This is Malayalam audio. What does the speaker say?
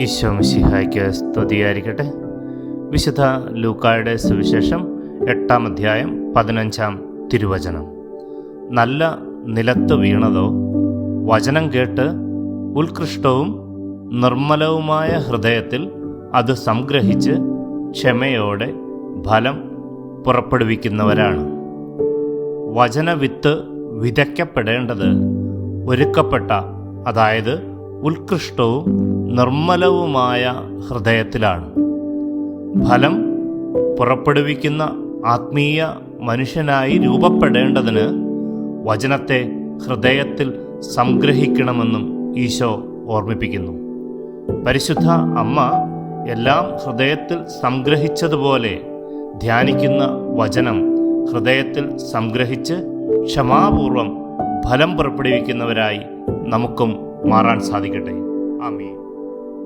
ഈശോ മിശിഹായ്ക്ക് സ്തുതിയായിരിക്കട്ടെ. വിശുദ്ധ ലൂക്കായുടെ സുവിശേഷം എട്ടാം അധ്യായം പതിനഞ്ചാം തിരുവചനം. നല്ല നിലത്ത് വീണതോ? വചനം കേട്ട് ഉത്കൃഷ്ടവും നിർമ്മലവുമായ ഹൃദയത്തിൽ അത് സംഗ്രഹിച്ച് ക്ഷമയോടെ ഫലം പുറപ്പെടുവിക്കുന്നവരാണ്. വചനവിത്ത് വിതയ്ക്കപ്പെടേണ്ടത് ഒരുക്കപ്പെട്ട അതായത് ഉത്കൃഷ്ടവും നിർമ്മലവുമായ ഹൃദയത്തിലാണ്. ഫലം പുറപ്പെടുവിക്കുന്ന ആത്മീയ മനുഷ്യനായി രൂപപ്പെടേണ്ടതിന് വചനത്തെ ഹൃദയത്തിൽ സംഗ്രഹിക്കണമെന്നും ഈശോ ഓർമ്മിപ്പിക്കുന്നു. പരിശുദ്ധ അമ്മ എല്ലാം ഹൃദയത്തിൽ സംഗ്രഹിച്ചതുപോലെ ധ്യാനിക്കുന്ന വചനം ഹൃദയത്തിൽ സംഗ്രഹിച്ച് ക്ഷമാപൂർവം ഫലം പുറപ്പെടുവിക്കുന്നവരായി നമുക്കും മാറാൻ സാധിക്കട്ടെ. ആമീൻ.